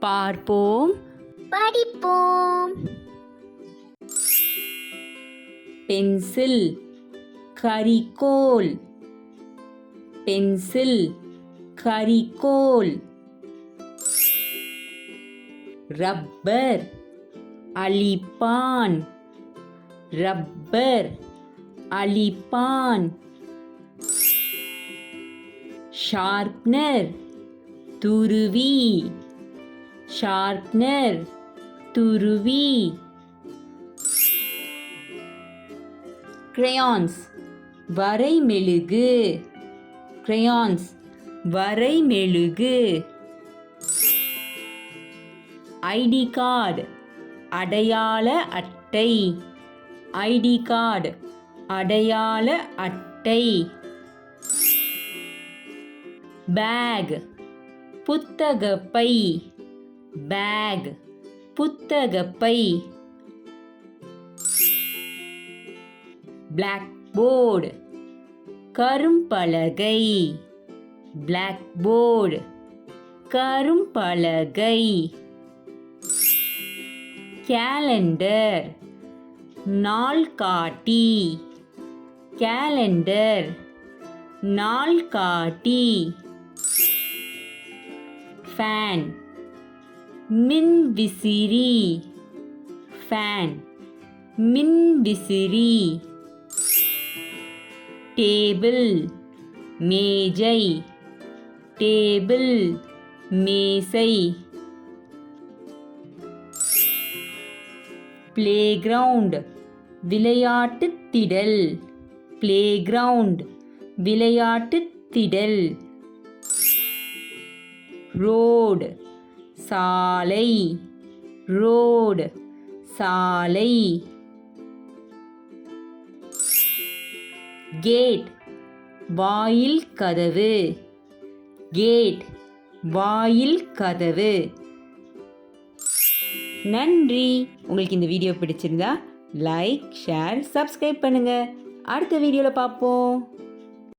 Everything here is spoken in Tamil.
பார்ப்போம். படிப்போம். பென்சில் கரிக்கோல். பென்சில் கரிக்கோல். ரப்பர் அழிப்பான் ரப்பர் அழிப்பான் ஷார்ப்னர் துருவி. ஷார்ப்னர் துருவி crayons வரைமெழுகு. வரை வரைமெழுகு. ஐடி கார்டு அடையாள அட்டை. ஐடி கார்டு அடையாள அட்டை. பேக் புத்தகப்பை. பேக். புத்தகப்பை. பிளாக் போர்டு கரும்பலகை. பிளாக் போர்டு கரும்பலகை. கேலண்டர் நாள்காட்டி. கேலண்டர் நாள்காட்டி. ஃபேன் மின்விசிறி. ஃபேன் மின்விசிறி. டேபிள் மேஜை. டேபிள் மேசை. பிளே கிரவுண்ட் விளையாட்டு திடல். பிளே கிரவுண்ட் விளையாட்டு திடல். ரோடு சாலை. ரோடு சாலை. கேட் வாயில் கதவு. கேட் வாயில் கதவு. நன்றி. உங்களுக்கு இந்த வீடியோ பிடிச்சிருந்தா லைக் ஷேர் சப்ஸ்கிரைப் பண்ணுங்க. அடுத்த வீடியோவில் பார்ப்போம்